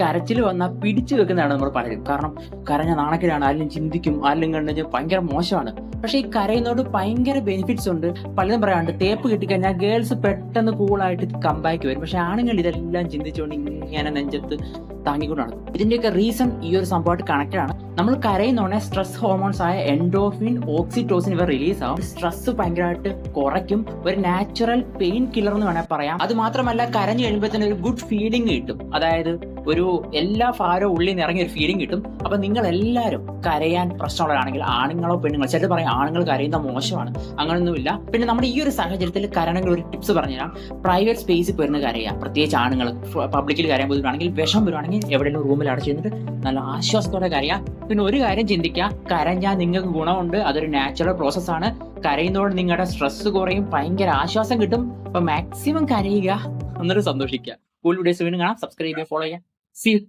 കരച്ചിൽ വന്നാൽ പിടിച്ചു വെക്കുന്നതാണ് നമ്മൾ പലരും കാരണം കരഞ്ഞ നാണക്കിലാണ് ആരെങ്കിലും ചിന്തിക്കും ആരെങ്കിലും കണ്ടു കഴിഞ്ഞാൽ ഭയങ്കര മോശമാണ്. പക്ഷേ ഈ കരയുന്നതോട് ഭയങ്കര ബെനിഫിറ്റ്സ് ഉണ്ട്. പലതും പറയാണ്ട് തേപ്പ് കിട്ടിക്കഴിഞ്ഞാൽ ഗേൾസ് പെട്ടെന്ന് കൂളായിട്ട് കമ്പാക്ക് വരും. പക്ഷെ ആണുങ്ങൾ ഇതെല്ലാം ചിന്തിച്ചുകൊണ്ട് ഇങ്ങനെ നെഞ്ചത്ത് താങ്ങിക്കൊണ്ട് നടക്കും. ഇതിന്റെയൊക്കെ റീസൺ ഈ ഒരു സംഭവമായിട്ട് കണക്റ്റഡ് ആണ്. നമ്മൾ കരയുന്നോണെ സ്ട്രെസ് ഹോർമോൺസ് ആയ എൻഡോഫിൻ ഓക്സിറ്റോസിൻ ഇവ റിലീസ് ആവും. സ്ട്രെസ് ഭയങ്കരമായിട്ട് കുറയ്ക്കും. ഒരു നാച്ചുറൽ പെയിൻ കില്ലർ എന്ന് വേണമെങ്കിൽ പറയാം. അത് മാത്രമല്ല കരഞ്ഞു കഴിയുമ്പോൾ തന്നെ ഒരു ഗുഡ് ഫീലിംഗ് കിട്ടും. അതായത് ഒരു എല്ലാ ഭാരവും ഉള്ളിൽ നിന്ന് ഇറങ്ങിയ ഒരു ഫീലിംഗ് കിട്ടും. അപ്പൊ നിങ്ങൾ എല്ലാവരും കരയാൻ പ്രശ്നമുള്ളവരാണെങ്കിൽ ആണുങ്ങളോ പെണ്ണുങ്ങളോ ചിലർ പറയും ആണുങ്ങൾ കരയുന്ന മോശമാണ്. അങ്ങനൊന്നുമില്ല. പിന്നെ നമ്മുടെ ഈ ഒരു സാഹചര്യത്തിൽ കരണെങ്കിൽ ഒരു ടിപ്സ് പറഞ്ഞുതരാം. പ്രൈവറ്റ് സ്പേസിൽ പോയിരുന്ന് കരയുക. പ്രത്യേകിച്ച് ആണുങ്ങൾ പബ്ലിക്കിൽ കരയാൻ പോയിട്ടുണ്ടെങ്കിൽ വിഷം വരുവാണെങ്കിൽ എവിടെയെങ്കിലും റൂമിൽ അടച്ചിരുന്നിട്ട് നല്ല ആശ്വാസത്തോടെ കരയാം പിന്നെ ഒരു കാര്യം ചിന്തിക്കാം. കരഞ്ഞാൽ നിങ്ങൾക്ക് ഗുണമുണ്ട്. അതൊരു നാച്ചുറൽ പ്രോസസ് ആണ്. കരയുന്നതോട് നിങ്ങളുടെ സ്ട്രെസ് കുറയും. ഭയങ്കര ആശ്വാസം കിട്ടും. അപ്പൊ മാക്സിമം കരയുക. എന്നിട്ട് സന്തോഷിക്കുക കൂടുതൽ വീണ്ടും കാണാം. സബ്സ്ക്രൈബ് ചെയ്യുക ഫോളോ ചെയ്യുക. സി